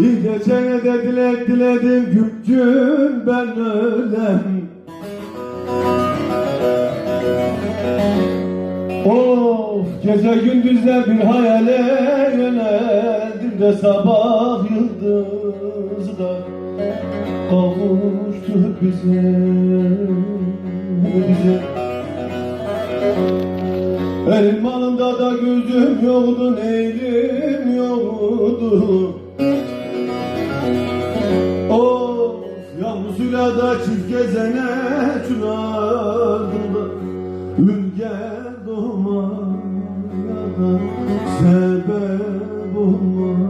Geçene de dilek diledim Gümcüm ben ölem Of gece gündüzler bir hayale yöneldim de sabah yıldızı da kavuştu bize bize Elim malımda da gözüm yoktu neylim yoktu yalnızıyla da çift gezene çınardım da Ülker doğmaya sebep olmaya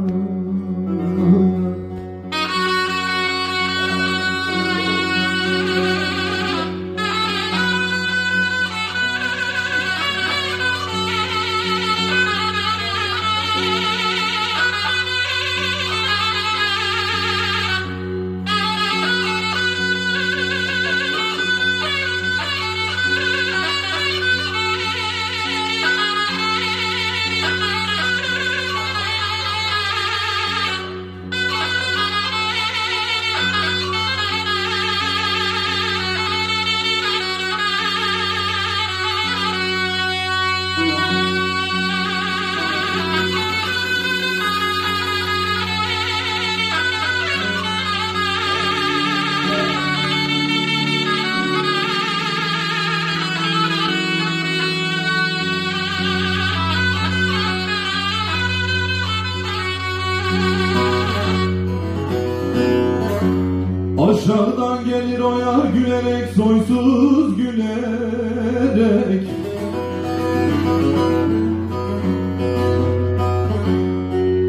Aşağıdan gelir o yar gülerek soysuz gülerek.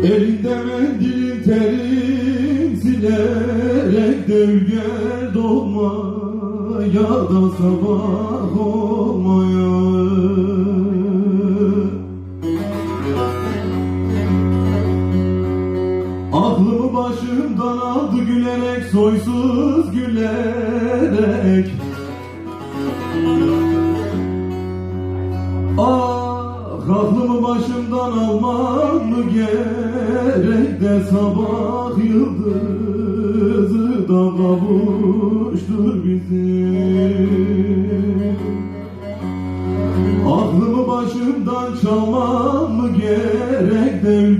Elinde mendilin terin silerek Devger doğmaya da sabah olmaya başımdan aldı gülerek soysuz gülerek. Ah aklımı başımdan almam mı gerek de sabah yıldızı da kavuştur bizi. Aklımı başımdan çalmam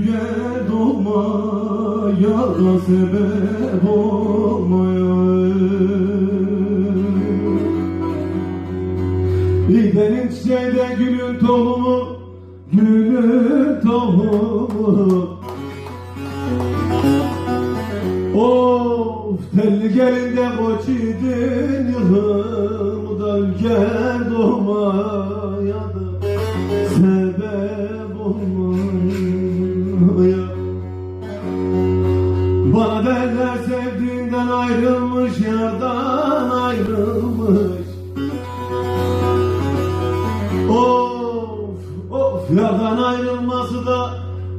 ülke doğmaya da sebep olmaya Benim çiçeği de gülün tohumu Gülün tohumu. Of telli gelinde koç idin Yıhım da ayrılmış. Of of yardan ayrılması da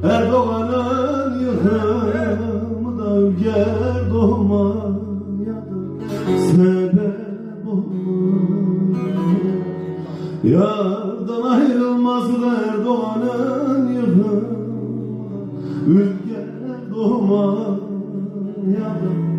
Erdoğan'ın yıkımı da Ülker doğmaya da sebep olmaya Yardan ayrılması da Erdoğan'ın yıkımı da Ülker doğmaya da